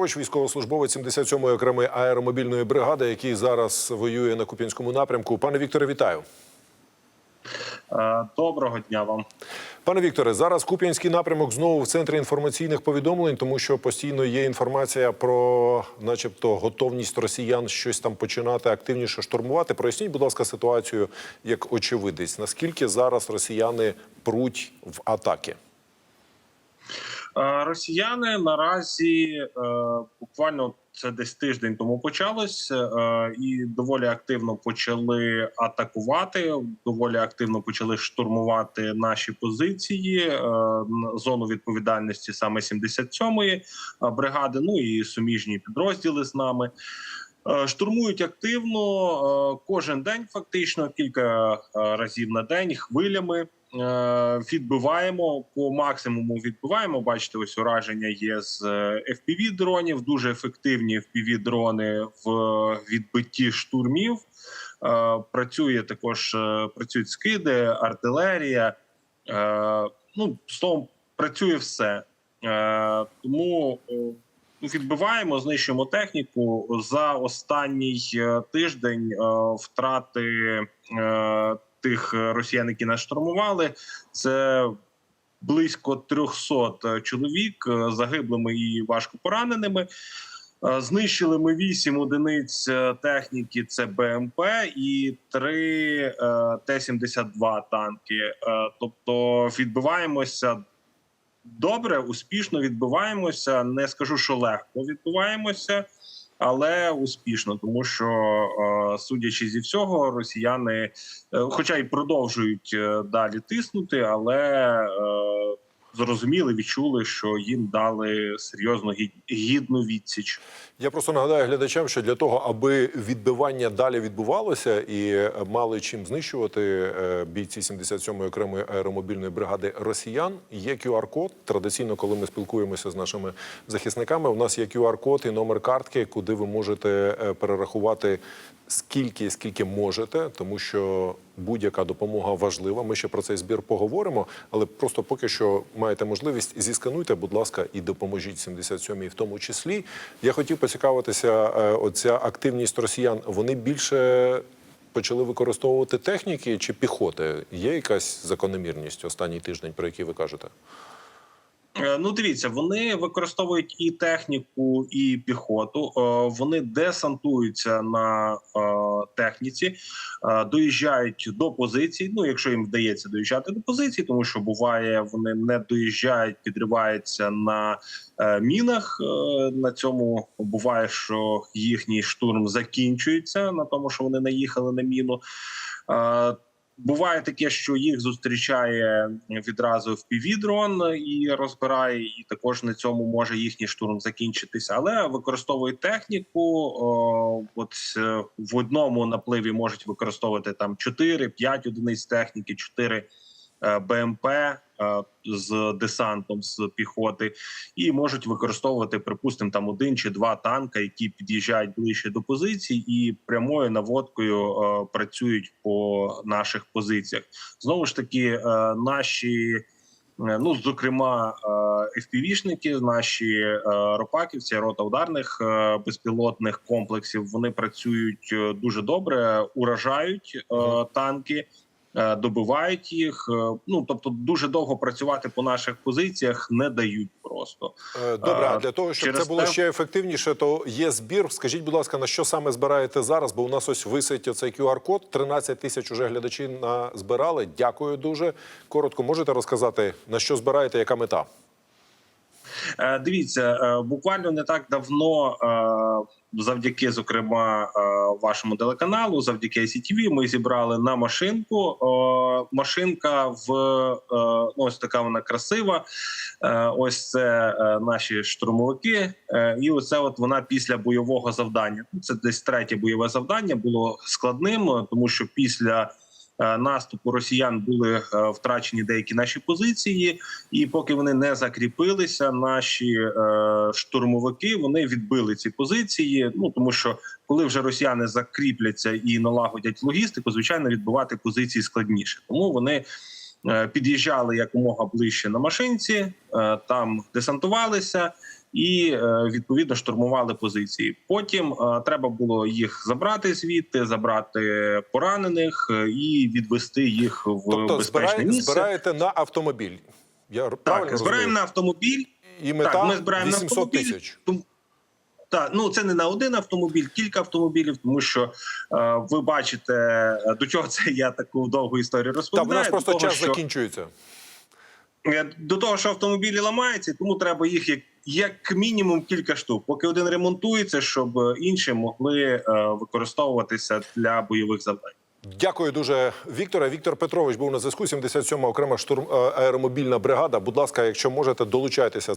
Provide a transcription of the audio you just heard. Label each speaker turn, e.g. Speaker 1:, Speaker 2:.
Speaker 1: Федорович, військовослужбовець 77-ї окремої аеромобільної бригади, який зараз воює на Куп'янському напрямку. Пане Вікторе, вітаю.
Speaker 2: Е, Доброго дня вам.
Speaker 1: Пане Вікторе, зараз Куп'янський напрямок знову в центрі інформаційних повідомлень, тому що постійно є інформація про, начебто, готовність росіян щось там починати активніше штурмувати. Проясніть, будь ласка, ситуацію як очевидець. Наскільки зараз росіяни пруть в атаки?
Speaker 2: Е, Росіяни наразі е, буквально це десь тиждень тому почалось, е, і доволі активно почали атакувати. Доволі активно почали штурмувати наші позиції, зону відповідальності саме 77-ї бригади. Ну і суміжні підрозділи з нами. Штурмують активно кожен день, фактично кілька разів на день, хвилями. Е, Відбиваємо по максимуму. Відбиваємо. Бачите, ось ураження є з fpv дронів. Дуже ефективні fpv дрони в відбитті штурмів. Е, Працює також е, працюють скиди, артилерія. Е, Ну словом, працює все. Е, Тому е, відбиваємо, знищуємо техніку за останній е, тиждень. е, Втрати е, тих росіян, які нас штурмували, це близько 300 чоловік е, загиблими і важко пораненими. Е, Знищили ми 8 одиниць е, техніки. Це БМП і 3 Т-72 танки. Е, Тобто відбиваємося добре, успішно відбиваємося. Не скажу, що легко відбиваємося, але успішно, тому що, е, судячи зі всього, росіяни, е, хоча й продовжують е, далі тиснути, але зрозуміли, відчули, що їм дали серйозно гі- гідну відсіч.
Speaker 1: Я просто нагадаю глядачам, що для того, аби відбивання далі відбувалося і мали чим знищувати е, бійці 77-ї окремої аеромобільної бригади росіян, є QR-код. Традиційно, коли ми спілкуємося з нашими захисниками, у нас є QR-код і номер картки, куди ви можете е, перерахувати скільки, скільки можете, тому що будь-яка допомога важлива. Ми ще про цей збір поговоримо, але просто поки що маєте можливість зіскануйте, будь ласка, і допоможіть 77-й в тому числі. Я хотів поцікавитися, е, оця активність росіян. Вони більше почали використовувати техніки чи піхоти? Є якась закономірність останній тиждень, про який ви кажете?
Speaker 2: Е, Ну, дивіться, вони використовують і техніку, і піхоту. Е, Вони десантуються на е, техніці, доїжджають до позицій. Ну, якщо їм вдається доїжджати до позицій, тому що буває, вони не доїжджають, підриваються на мінах. На цьому буває, що їхній штурм закінчується на тому, що вони наїхали на міну. Буває таке, що їх зустрічає відразу в півідрон і розбирає, і також на цьому може їхній штурм закінчитися. Але використовують техніку. О, от е, в одному напливі можуть використовувати там 4-5 одиниць техніки, 4 е, БМП е, з десантом з піхоти, і можуть використовувати, припустимо, там один чи два танка, які під'їжджають ближче до позицій, і прямою наводкою е, працюють по наших позиціях. Знову ж таки, е, наші. е, Ну, зокрема, е, FPV-шники, наші е, ропаківці, рота ударних е, безпілотних комплексів, вони працюють е, дуже добре, уражають е, танки, е, добивають їх. Е, Ну тобто, дуже довго працювати по наших позиціях не дають просто.
Speaker 1: Е, Добре, а для того, щоб
Speaker 2: через
Speaker 1: це було
Speaker 2: те-
Speaker 1: ще ефективніше, то є збір. Скажіть, будь ласка, на що саме збираєте зараз? Бо у нас ось висить оцей QR-код. 13 тисяч уже глядачі на збирали. Дякую дуже. Коротко можете розказати, на що збираєте, яка мета?
Speaker 2: Е, Дивіться, е, буквально не так давно, е, завдяки зокрема е, вашому телеканалу, завдяки ICTV, ми зібрали на машинку. Е, Машинка в е, ось така вона красива. Ось це наші штурмовики, і оце от вона після бойового завдання. Це десь третє бойове завдання було складним, тому що після. Е, Наступу росіян були е, втрачені деякі наші позиції, і поки вони не закріпилися, наші е, штурмовики вони відбили ці позиції. Ну тому що коли вже росіяни закріпляться і налагодять логістику, звичайно, відбивати позиції складніше. Тому вони під'їжджали якомога ближче на машинці, там десантувалися і е, відповідно штурмували позиції. Потім е, треба було їх забрати звідти, забрати поранених е, і відвести їх в
Speaker 1: Тобто
Speaker 2: безпечне
Speaker 1: збирає,
Speaker 2: місце.
Speaker 1: збираєте на автомобіль. Я правильно
Speaker 2: Так,
Speaker 1: розумію?
Speaker 2: збираємо на автомобіль.
Speaker 1: І мета
Speaker 2: так, ми збираємо на
Speaker 1: 800
Speaker 2: автомобіль.
Speaker 1: тисяч.
Speaker 2: Так, ну це не на один автомобіль, кілька автомобілів, тому що е, ви бачите, до чого це я таку довгу історію
Speaker 1: Та
Speaker 2: розповідаю.
Speaker 1: в нас просто
Speaker 2: того,
Speaker 1: час
Speaker 2: що,
Speaker 1: закінчується.
Speaker 2: Е, до того, що автомобілі ламаються, тому треба їх як, як мінімум кілька штук, поки один ремонтується, щоб е, інші могли е, використовуватися для бойових завдань.
Speaker 1: Дякую дуже, Вікторе. Віктор Петрович був на зв'язку. 77-ма окрема штурм аеромобільна бригада. Будь ласка, якщо можете, долучайтеся.